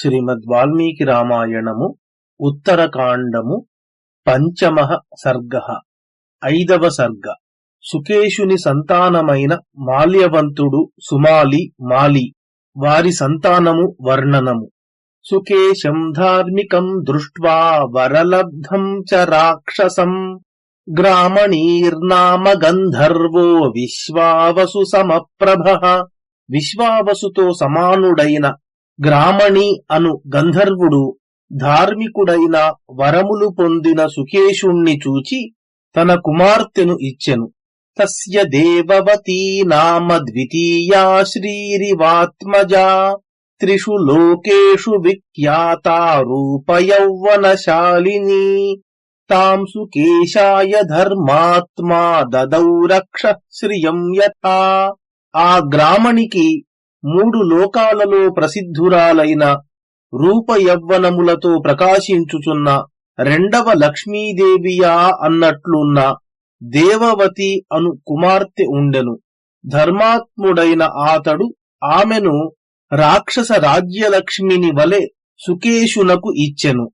శ్రీమద్ వాల్మీకి రామాయణము ఉత్తరకాండము పంచమ సర్గ. ఐదవ సర్గ. సుకేషుని సంతానమైన మాల్యవంతుడు సుమాలి మాలి వారి సంతానము వర్ణనము. సుకేశం ధార్మికం దృష్ట్వా వరలబ్ధం చ రాక్షసం. గ్రామణీర్నామ గంధర్వో విశ్వావసు సమప్రభ. విశ్వావసుతో సమానుడైన గ్రామణి అను గంధర్వుడు ధార్మికుడైన వరములు పొందిన సుకేషుణ్ణి చూచి తన కుమార్తెను ఇచ్చెను. తస్య దేవవతీ నామ ద్వితీయా శ్రీరివాత్మజా. త్రిషు లోకేషు విఖ్యాతా రూపయౌవనశాలిని. తాం సుకేశాయ ధర్మాత్మా దదౌ రక్ష శ్రియం యథా. ఆ గ్రామణికి మూడు లోకాలలో ప్రసిద్ధురాలైన రూప యవ్వనములతో ప్రకాశించుచున్న రెండవ లక్ష్మీదేవియా అన్నట్లున్న దేవవతి అను కుమార్తె ఉండెను. ధర్మాత్ముడైన ఆతడు ఆమెను రాక్షస రాజ్యలక్ష్మిని వలె సుకేషునకు ఇచ్చెను.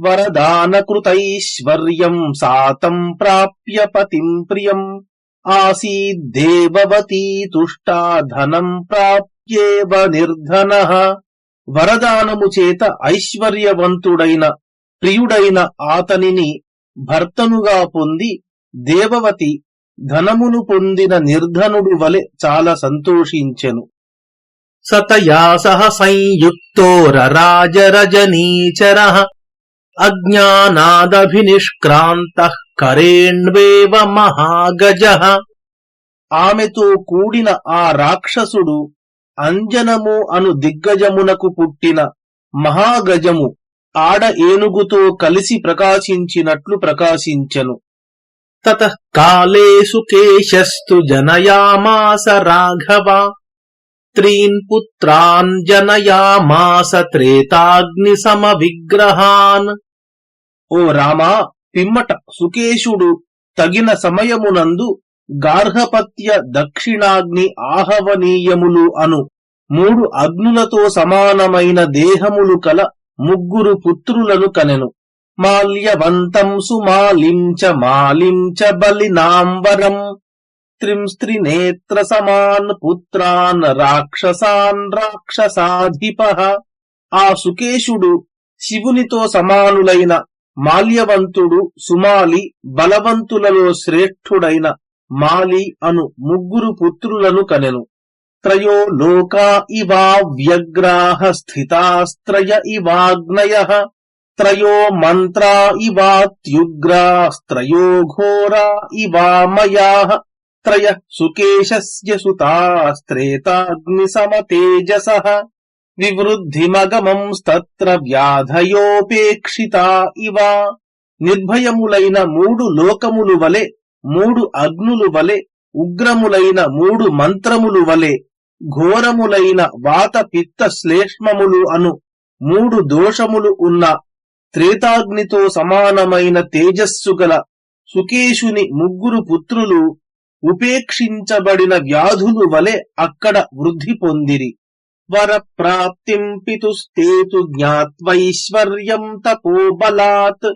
వరదానకృతైశ్వర్యం సాతం ప్రాప్య పతిం ప్రియం. ఆసీద్దేవవతీ తుష్టా ధనం ప్రాప్యేవ నిర్ధన. వరదానము చేత ఐశ్వర్యవంతుడైన ప్రియుడైన ఆతనిని భర్తనుగా పొంది దేవవతి ధనమును పొందిన నిర్ధనుడు వలె చాలా సంతోషించెను. సతయా సహ సంయుక్తో రరాజరజనీచర. అజ్ఞానాదభినిష్క్రాంత కరేణ్వేవ మహాగజ. ఆమెతో కూడిన ఆ రాక్షసుడు అంజనము అను దిగ్గజమునకు పుట్టిన మహాగజము ఆడ ఏనుగుతో కలిసి ప్రకాశించినట్లు ప్రకాశించెను. తత కాలే సుకేశస్తు జనయామాస రాఘవ త్రీన్ పుత్రాన్ జనయామాస త్రేతాగ్ని సమ విగ్రహాన్ ఓ రామా పిమ్మట సుకేశుడు తగిన సమయమునందు గార్హపత్య దక్షిణాగ్ని ఆహవనీయములు అను మూడు అగ్నులతో సమానమైన దేహములు కల ముగ్గురు పుత్రులను కనెను. మాల్యవంతం సుమాలించ మాలించ మాలిం చ బలినాంబరం. త్రింస్త్రినేత్ర సమాన్ పుత్రాన్ రాక్షసాన్ రాక్షసాధిప. ఆ సుకేశుడు శివునితో సమానులైన మాల్యవంతుడు సుమాలి బలవంతులలో శ్రేష్ఠుడైన మాలి అను ముగ్గురు పుత్రులను కనెను. త్రయో లోకా ఇవా స్థితాస్త్రయ ఇవాగ్నయ. త్రయో మంత్రా ఇవాత్యుగ్రాస్త్రయో ఘోరా ఇవామయా త్రయ సుకేశస్య సుతాస్త్రేతాగ్ని సమతేజస వివృద్ధిమగమంస్తత్ర వ్యాధయోపేక్షిత ఇవ. నిర్భయములైన మూడు లోకములు వలె మూడు అగ్నులు వలె ఉగ్రములైన మూడు మంత్రములు వలె ఘోరములైన వాత పిత్త శ్లేష్మములు అను మూడు దోషములు ఉన్న త్రేతాగ్నితో సమానమైన తేజస్సు గల సుకేశుని ముగ్గురు పుత్రులు ఉపేక్షించబడిన వ్యాధులు వలె అక్కడ వృద్ధి పొందిరి. వరప్రాప్తిం పితుస్తేతు జ్ఞాత్వైశ్వర్యం తపోబలాత్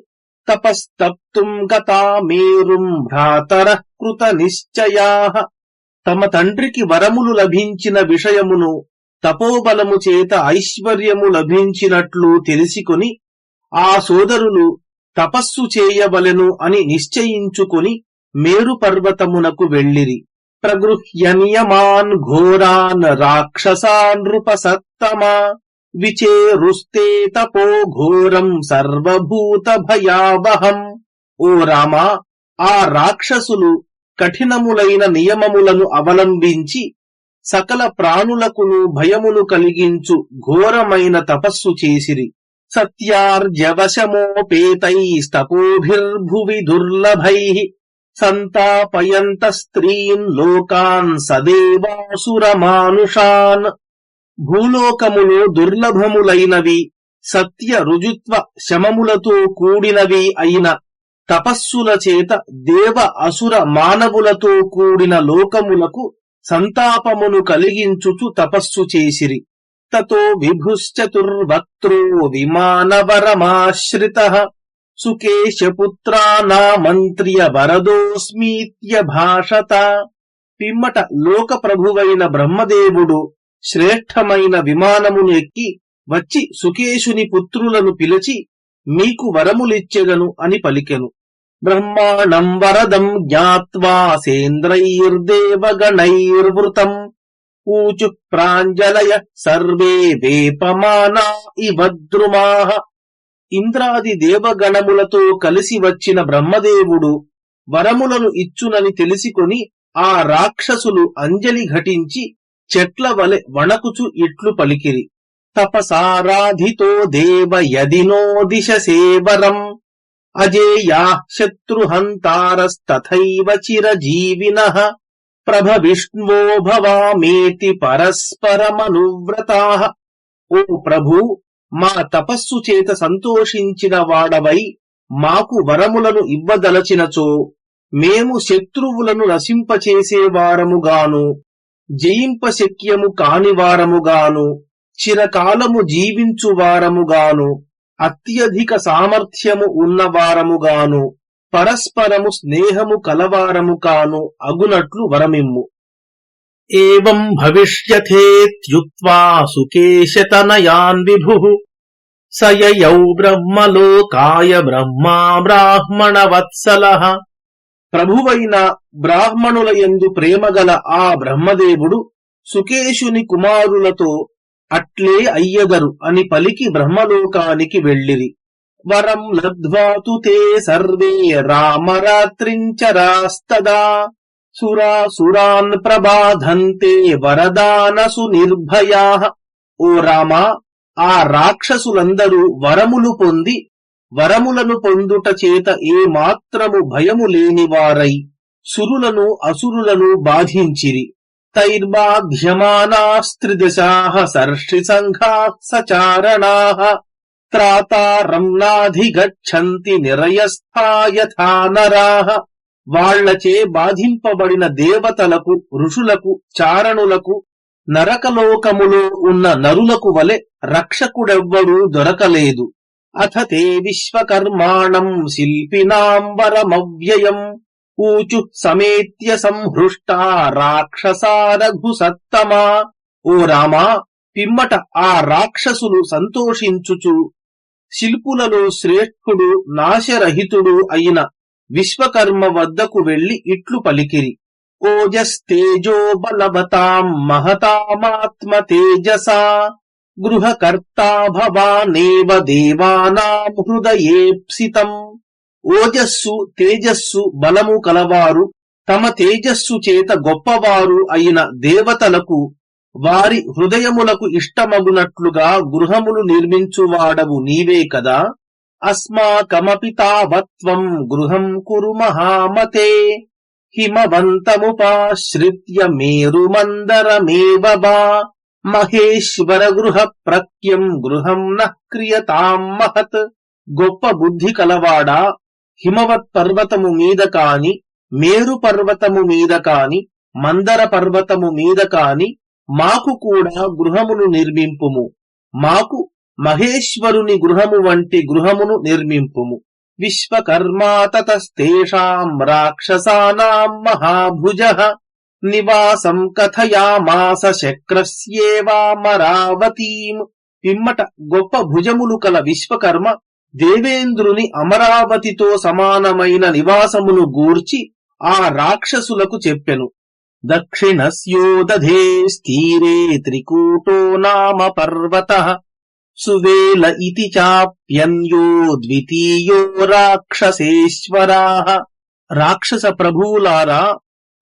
తపస్తప్తుం గతా మేరుం భ్రాతర కృత నిశ్చయా తమ తండ్రికి వరములు లభించిన విషయమును తపోబలము చేత ఐశ్వర్యము లభించినట్లు తెలిసికొని ఆ సోదరులు తపస్సు చేయవలెను అని నిశ్చయించుకొని మేరు పర్వతమునకు వెళ్ళిరి. ప్రగృహ్య నియమాన్ ఘోరాన్ రాక్షసాన్ నృపసత్తమా. విచేరుస్తే తపో ఘోరం సర్వభూత భయావహం ఓ రామా ఆ రాక్షసులు కఠినములైన నియమములను అవలంబించి సకల ప్రాణులకును భయమును కలిగించు ఘోరమైన తపస్సు చేసిరి. సత్యార్జవశమోపేతైస్తపోభిర్భువి దుర్లభై. సంతాపయంత స్త్రీన్ లోకాన్ సదేవాసురమానుషాన్. భూలోకములో దుర్లభములైనవి సత్య రుజుత్వ శమములతో కూడినవి అయిన తపస్సుల చేత దేవ అసుర మానవులతో కూడిన లోకములకు సంతాపమును కలిగించుచు తపస్సు చేసిరి. తతో విభుశ్చతుర్వక్త్రో విమానవరమాశ్రిత సుకేశపుత్రానామంత్ర్య వరదోస్మీత్య భాషత. పిమ్మట లోకప్రభువైన బ్రహ్మదేవుడు శ్రేష్టమైన విమానమును ఎక్కి వచ్చి సుకేశుని పుత్రులను పిలిచి మీకు వరములిచ్చెదను అని పలికెను. బ్రహ్మాణం వరదం జ్ఞాత్వా సేంద్రైర్దేవగణైర్వృతం. ఊచు ప్రాంజలయ సర్వే వేపమానా ఇవద్రుమా. ఇంద్రాది దేవగణములతో కలిసి వచ్చిన బ్రహ్మదేవుడు వరములను ఇచ్చునని తెలిసికొని ఆ రాక్షసులు అంజలి ఘటించి చెట్ల వలె వణకుచు ఇట్లు పలికిరి. తపసారాధితో దేవ యదినో దిశ సేవరం. అజేయా శత్రుహంతారస్తథైవ చిరజీవిన. ప్రభ విష్ణువో భవామేతి పరస్పరమనువ్రతా. ఓ ప్రభు మా తపస్సు చేత సంతోషించిన వాడవై మాకు వరములను ఇవ్వదలచినచో మేము శత్రువులను నశింపచేసేవారముగాను జయింపశక్యము కానివారముగాను చిరకాలము జీవించువారముగాను అత్యధిక సామర్థ్యము ఉన్నవారముగాను పరస్పరము స్నేహము కలవారము కాను అగునట్లు వరమిమ్ము. ఏం భవిష్యథేత్యుక్త్వా సుకేశతనయాన్ విభుః స యయౌ బ్రహ్మలోకాయ బ్రహ్మా బ్రాహ్మణవత్సలః. ప్రభువైన బ్రాహ్మణుల యందు ప్రేమగల ఆ బ్రహ్మదేవుడు సుకేశుని కుమారులతో అట్లే అయ్యగరు అని పలికి బ్రహ్మలోకానికి వెళ్ళిరి. వరం లబ్ధ్వాతు తే సర్వే రామరాత్రించరాస్తదా సురాసురాన్ ప్రభాధంతే వరదానసు నిర్భయా. ఓ రామా ఆ రాక్షసులందరూ వరములు పొంది వరములను పొందుట చేత ఏ మాత్రము భయము లేనివారై సురులను అసురులను బాధించిరి. తైర్బాధ్యమానాస్త్రిదశాః సర్షి సంఘాః సచారణాః త్రాతారం నాధిగచ్చంతి నిరయస్థాయథా నరాః వాళ్ళచే బాధింపబడిన దేవతలకు ఋషులకు చారణులకు నరకలోకములో ఉన్న నరులకు వలె రక్షకుడెవ్వడూ దొరకలేదు. అథ తే విశ్వకర్మాణం శిల్పినాంబరమవ్యయం ఊచు సమేత్య సంహృష్టా రాక్షసారఘుసత్తమా ఓ రామా పిమ్మట ఆ రాక్షసులు సంతోషించుచు. శిల్పులలో శ్రేష్ఠుడు నాశరహితుడు అయిన విశ్వకర్మ వద్దకు వెళ్ళి ఇట్లు పలికిరి. ఓజస్తేజో బలవతాం మహతామాత్మ తేజసా గృహకర్తా భవానేవ దేవానాం హృదయేప్సితం. ఓజస్సు తేజస్సు బలము కలవారు తమ తేజస్సు చేత గొప్పవారు అయిన దేవతలకు వారి హృదయములకు ఇష్టమగునట్లుగా గృహములు నిర్మించువాడవు నీవే కదా? అస్మాకమపి తావత్వం గృహం కురు మహామతే. హిమవంతముపాశ్రిత్య మేరుమందరమేవ మహేశ్వరగృహ ప్రత్యం గృహం నః క్రియతాం మహత్. గొప్ప బుద్ధి కలవాడా? హిమవత్ పర్వతము మీద కాని మేరు పర్వతము మీద కాని మందర పర్వతము మీద కాని మాకు కూడా గృహమును నిర్మింపుము. మాకు మహేశ్వరుని గృహము వంటి గృహమును నిర్మింపుము. విశ్వకర్మా తతస్తేషాం రాక్షసానాం మహాభుజ. నివాసం కథయామాస శక్రస్యేవామరావతీం. పిమ్మట గొప్ప భుజములు కల విశ్వకర్మ దేవేంద్రుని అమరావతితో సమానమైన నివాసమును గూర్చి ఆ రాక్షసులకు చెప్పెను. దక్షిణస్యోదధే స్థీరే త్రికూటో నామ పర్వత. సువేల ఇతి చాప్యన్యో ద్వితీయో రాక్షసేశ్వరా. రాక్షస ప్రభువులారా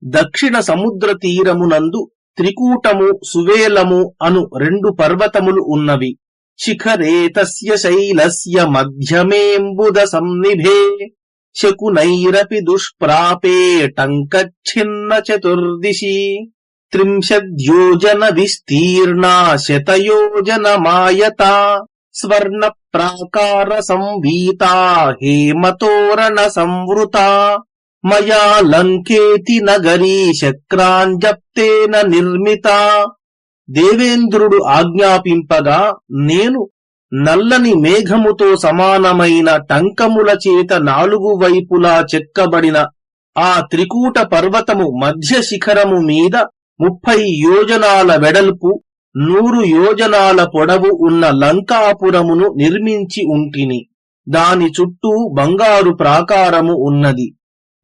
దక్షిణ సముద్ర తీరమునందు త్రికూటము సువేలము అను రెండు పర్వతములు ఉన్నవి. శిఖరేతస్య శైలస్య మధ్యమేంబుద సంనిభే శకునైరపి దుష్ప్రాపే టంకచ్ఛిన్న చతుర్దిశి. త్రింశద్యోజన విస్తీర్ణా శతయోజన మాయత. స్వర్ణ ప్రాకార సంవీత హేమతోరణ సంవృత. మయా లంకేతి నగరీ శక్రాంజప్తేన నిర్మిత. దేవేంద్రుడు ఆజ్ఞాపింపగా నేను నల్లని మేఘముతో సమానమైన టంకముల చేత నాలుగు వైపులా చెక్కబడిన ఆ త్రికూట పర్వతము మధ్య శిఖరము మీద ముప్పై యోజనాల వెడల్పు నూరు యోజనాల పొడవు ఉన్న లంకాపురమును నిర్మించి ఉంటిని. దాని చుట్టూ బంగారు ప్రాకారము ఉన్నది.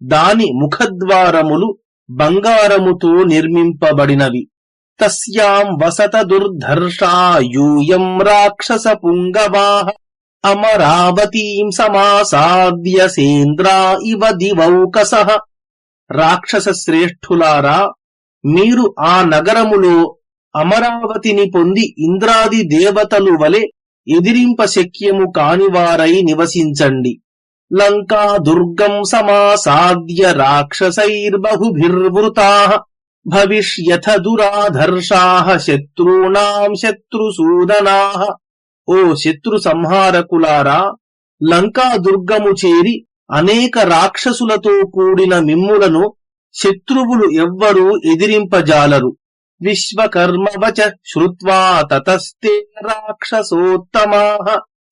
దాని ముఖద్వారములు బంగారముతో నిర్మింపబడినవి. తస్యాం వసత దుర్ధర్షా యూయం రాక్షస పుంగవాహ అమరావతీం సమాసాద్య సేంద్రా ఇవ దివౌకస. రాక్షస శ్రేష్ఠులారా మీరు ఆ నగరములో అమరావతిని పొంది ఇంద్రాది దేవతలు వలె ఎదిరింప శక్యము కానివారై నివసించండి. లంకా దుర్గం సమాసాద్య రాక్షసైర్బహుభిర్వృతా భవిష్యథ దురాధర్షా శత్రూణాం శత్రుసూదనా ఓ శత్రు సంహారకులారా లంకా దుర్గము చేరి అనేక రాక్షసులతో కూడిన మిమ్ములను శత్రువులు ఎవ్వరూ ఎదిరింపజాలరు। విశ్వకర్మవచ శ్రుత్వా తతస్తే రాక్షసోత్తమా।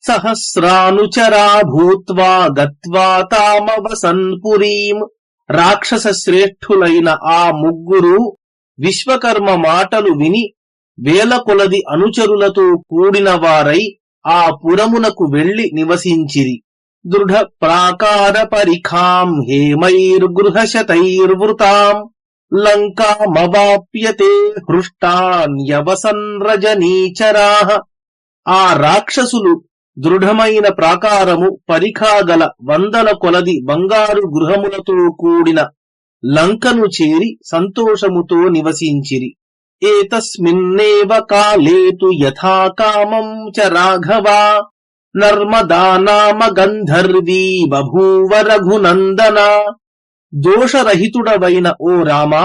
సహస్రానుచరా భూత్వా గత్వా తామవసన్పురీం రాక్షస శ్రేష్ఠులైన ఆ ముగ్గురు విశ్వకర్మ మాటలు విని వేల కొలది అనుచరులతో కూడిన వారై ఆ పురమునకు వెళ్ళి నివసించిరి. దృఢ ప్రాకార పరిఖాం హేమైర్గృహశతైర్వృతాం లంకామవాప్యతే హృష్టాన్యవసన్రజనీచరా ఆ రాక్షసులు దృఢమైన ప్రాకారము పరిఖాగల వందల కొలది బంగారు గృహములతో కూడిన లంకను చేరి సంతోషముతో నివసించిరి. ఏతస్మిన్నేవ కాలేతు యథాకామం చ రాఘవా నర్మదా నామ గంధర్వీ బభూవ రఘునందన. దోషరహితుడవైన ఓ రామా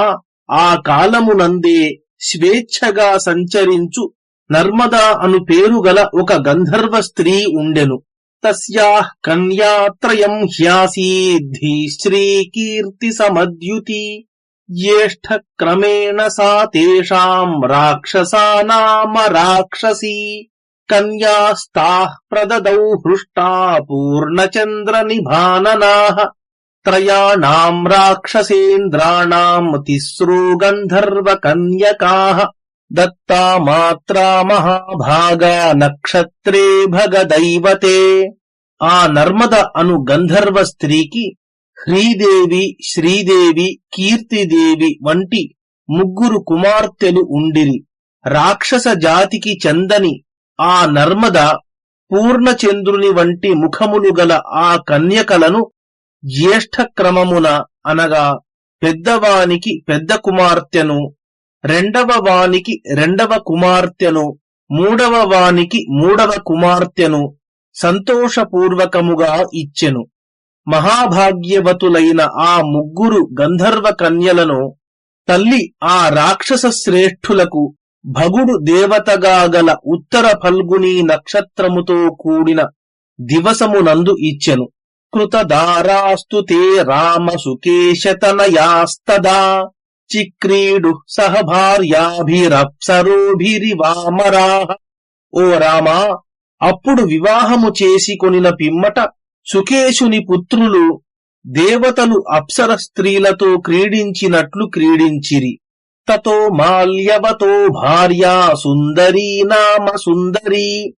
ఆ కాలమునందే స్వేచ్ఛగా సంచరించు నర్మద అను పేరు గల ఒక గంధర్వ స్త్రీ ఉండెను. తస్యా కన్యాత్రయం హ్యాసీద్ధి శ్రీకీర్తి సమద్యుతి. జ్యేష్ఠ క్రమేణ సా తేషాం రాక్షసానామ రాక్షసీ. కన్యాస్తాః ప్రదదౌ హృష్టా పూర్ణచంద్ర నిభాననాః. త్రయాణాం రాక్షసేంద్రాణాం తిస్రో గంధర్వ కన్యకాః. దత్తా మాత్రా మహాభాగా నక్షత్రే భగదైవతే ఆ నర్మద అను గంధర్వ స్త్రీకి హ్రీదేవి శ్రీదేవి కీర్తిదేవి వంటి ముగ్గురు కుమార్తెలు ఉండిరి రాక్షస జాతికి చందని ఆ నర్మద పూర్ణచంద్రుని వంటి ముఖములు గల ఆ కన్యకలను జ్యేష్ఠ క్రమమున అనగా పెద్దవానికి పెద్ద కుమార్తెను రెండవ వానికి రెండవ కుమార్తెను మూడవ వానికి మూడవ కుమార్తెను సంతోషపూర్వకముగా ఇచ్చెను. మహాభాగ్యవతులైన ఆ ముగ్గురు గంధర్వ కన్యలను తల్లి ఆ రాక్షస శ్రేష్ఠులకు భగుడు దేవతగా గల ఉత్తర ఫల్గుని నక్షత్రముతో కూడిన దివసమునందు ఇచ్చెను. కృతదారాస్తు తే రామ సుకేశతనయాస్తదా చిక్రీడు సహ భార్యాభిరప్సరోభిరివామరా ఓ రామా అప్పుడు వివాహము చేసి కొనిన పిమ్మట సుకేశుని పుత్రులు దేవతలు అప్సర స్త్రీలతో క్రీడించినట్లు క్రీడించిరి. తతో మాల్యవతో భార్యా సుందరీ నామ సుందరీ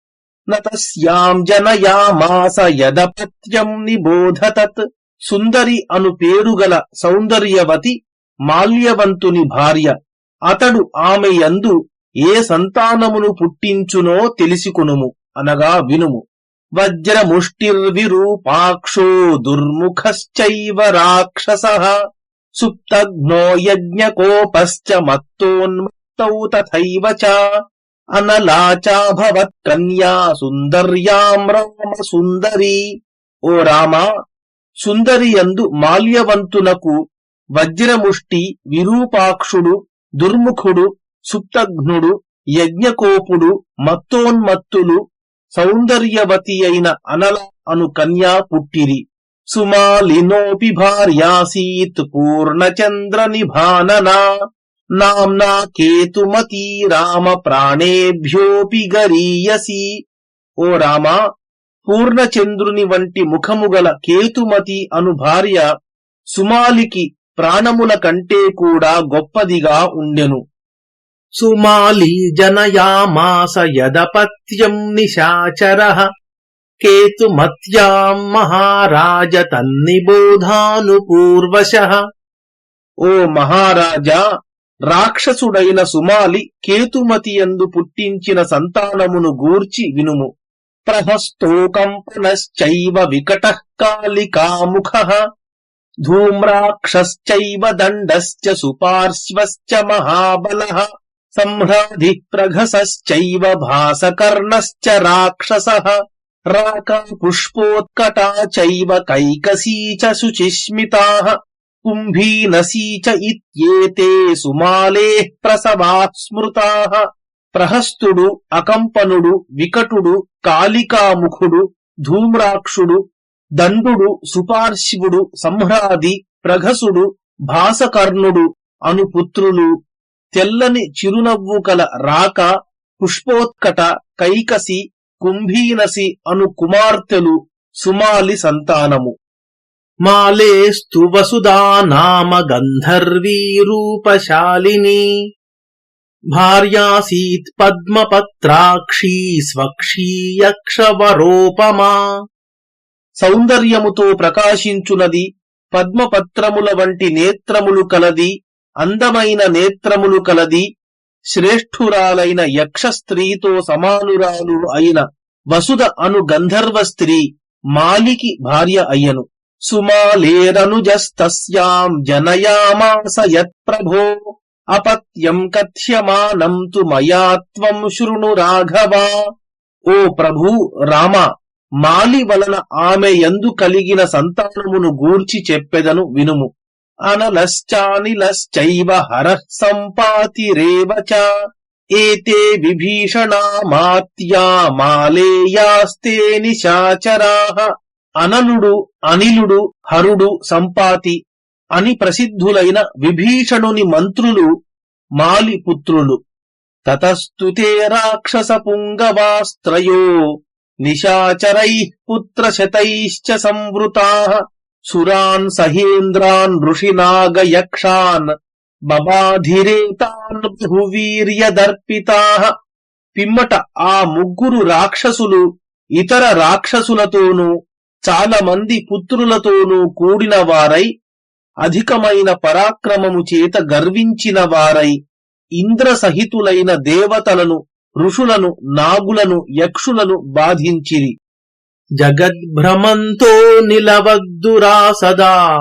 నతస్యాం జనయామాస యదపత్యం నిబోధతత్. సుందరి అను పేరుగల సౌందర్యవతి మాల్యవంతుని భార్య. అతడు ఆమె యందు ఏ సంతానమును పుట్టించునో తెలిసికొనుము అనగా వినుము. వజ్రముష్టిర్విరూపాక్షో దుర్ముఖశ్చైవ రాక్షస సుప్తఘ్నో యజ్ఞకోపశ్చ మత్తోన్మత్తౌ తథైవ చ అనలాచాభవత్ కన్యా సుందర్యాం రామ సుందరీ. ఓ రామ సుందరి యందు మాల్యవంతునకు వజ్రముష్టి విరూపాక్షుడు దుర్ముఖుడు సుప్తఘ్నుడు యజ్ఞకోపుడు మత్తోన్మత్తులు సౌందర్యవతి అయిన అనల అను కన్యా పుట్టిరి. సుమాలినోపి భార్యాసీత్ పూర్ణచంద్ర నిభాననా. నామ్నా కేతుమతీ రామ ప్రాణేభ్యోపి గరీయసి. ఓ రామా పూర్ణచంద్రుని వంటి ముఖముగల కేతుమతి అను భార్య సుమాలికి ప్రాణముల కంటే కూడా గొప్పదిగా ఉండెను. సుమాలీ జనయామాస యదపత్యం నిశాచరః. కేతుమత్యాం మహారాజ తన్నిబోధానుపూర్వశః ఓ మహారాజా రాక్షసుడైన సుమాలి కేతుమతి యందు పుట్టించిన సంతానమును గూర్చి వినుము. ప్రహస్తోకంపనశ్చైవ వికటః కాళికాముఖ ధూమ్రాక్షశ్చైవ దండశ్చ సుపార్శ్వశ్చ మహాబలః సంహ్రాధి ప్రఘసశ్చైవ భాసకర్ణశ్చ రాక్షసః రాకా పుష్పోత్కటా చైవ కైకసీ చ శుచిస్మితాః కుంభీనసీ చ ఇత్యేతే సుమాలేః ప్రసవాః స్మృతాః ప్రహస్తుడు అకంపనుడు వికటుడు కాళికాముఖుడు ధూమ్రాక్షుడు దండుడు సుపార్శివుడు సంహ్రాది ప్రఘసుడు భాసకర్ణుడు అను పుత్రులు తెల్లని చిరునవ్వు కల రాక పుష్పోత్కట కైకసి కుంభీనసి అను కుమార్తెలు సుమాలి సంతానము. మాలేస్తు వసుదా నామ గంధర్వీ రూపశాలిని భార్యాసీత్ పద్మపత్రాక్షీ స్వక్షీ యక్షవరోపమా సౌందర్యముతో ప్రకాశించునది పద్మపత్రముల వంటి నేత్రములు కలది అందమైన నేత్రములు కలది శ్రేష్ఠురాలైన యక్ష స్త్రీతో సమానురాలు అయిన వసుద అను గంధర్వ స్త్రీ మాలికి భార్య అయ్యను. సుమాలేరనుజస్తస్యాం జనయామాస యత్ప్రభో అపత్యం కథ్యమానం తు మయా త్వం శృణు రాఘవా ఓ ప్రభూ రామ మాలి వలన ఆమె యందు కలిగిన సంతానమును గూర్చి చెప్పెదను వినుము. అనలశ్చానిలశ్చైవ హరః సంపాతి రేవచ ఏతే విభీషణా మాత్యా మాలేయాస్తే నిశాచరాః. అనలుడు అనిలుడు హరుడు సంపాతి అని ప్రసిద్ధులైన విభీషణుని మంత్రులు మాలి పుత్రులు. తతస్తుతే రాక్షస పుంగవాస్త్రయో. నిశాచరైః పుత్రశతైశ్చ సంవృతా. సురాన్ సహేంద్రాన్ ఋషినాగయక్షాన్ బబాధిరేతాన్ బహువీర్యదర్పితాః. పిమ్మట ఆ ముగ్గురు రాక్షసులు ఇతర రాక్షసులతోనూ చాలా మంది పుత్రులతోనూ కూడిన వారై అధికమైన పరాక్రమము చేత గర్వించిన వారై ఇంద్రసహితులైన దేవతలను ఋషులను నాగులను యక్షులను బాధించిరి. జగద్భ్రమంతో నిలవద్దురా సదా.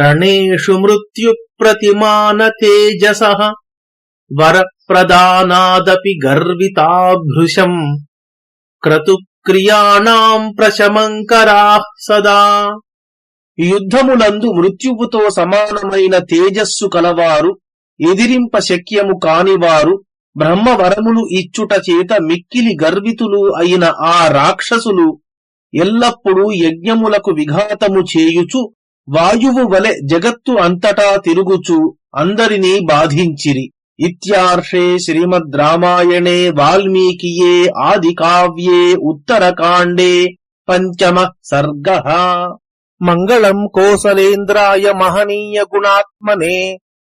రణేషు మృత్యు ప్రతిమాన తేజస. వరప్రదానాదపి గర్వితాభృశం. క్రతుక్రియాణాం ప్రశమంకరా సదా. యుద్ధములందు మృత్యువుతో సమానమైన తేజస్సు కలవారు ఎదిరింప శక్యము కానివారు బ్రహ్మవరములు ఇచ్చుట చేత మిక్కిలి గర్వితులు అయిన ఆ రాక్షసులు ఎల్లప్పుడూ యజ్ఞములకు విఘాతము చేయుచు వాయువు వలె జగత్తు అంతటా తిరుగుచు అందరినీ బాధించిరి. ఇత్యార్షే శ్రీమద్ రామాయణే వాల్మీకియే ఆది కావ్యే ఉత్తరకాండే పంచమ సర్గ. మంగళం కోసలేంద్రాయ మహనీయ గుణాత్మనే.